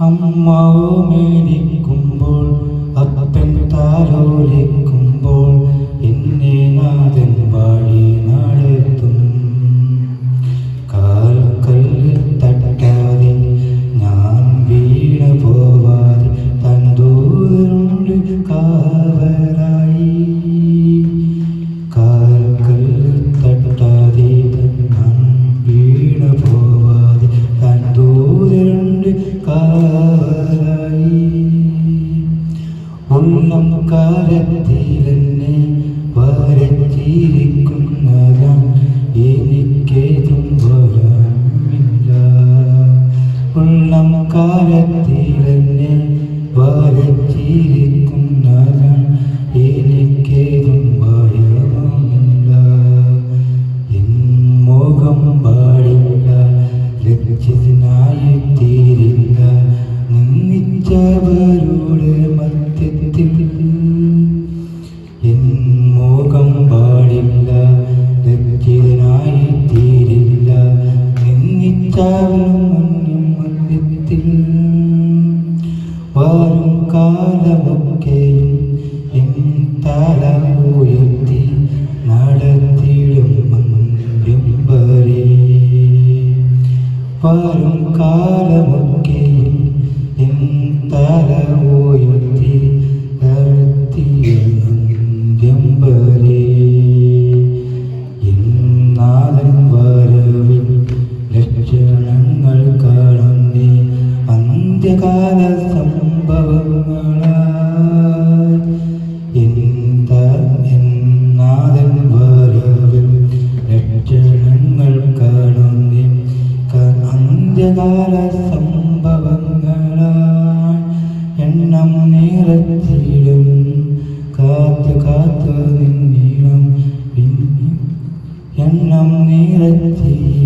അമ്മാവുമേരിക്കുമ്പോൾ അപ്പൻ താലോലിക്കുമ്പോൾ കാവലായി ഉള്ളം കാലത്തിലെന്നെ വരച്ചിരിക്കുന്നതാം എനിക്കേതും ഭയമില്ല ഉള്ളം കാലത്തിലെന്നെ വരച്ചിരിക്കുന്നതാം എനിക്കേതും ഭയമില്ല എൻ മോഹം പാടില്ല ലക്ഷ്യത്തിനായി മുന്നും മധ്യത്തിൽ വരും കാലമൊക്കെയും എൻ തല ഉയർത്തി നടത്തിയിടും വരും കാലമൊക്കെയും എൻ സംഭവങ്ങളായി എന്താ എന്നാഥൻ വരവിൻ ലക്ഷണങ്ങൾ കാണുന്നേ അന്ത്യകാല സംഭവങ്ങളായി എണ്ണം നിറച്ചിടും. കാത്തു കാത്തു നിന്നിടം. എണ്ണം നിറച്ചിടും.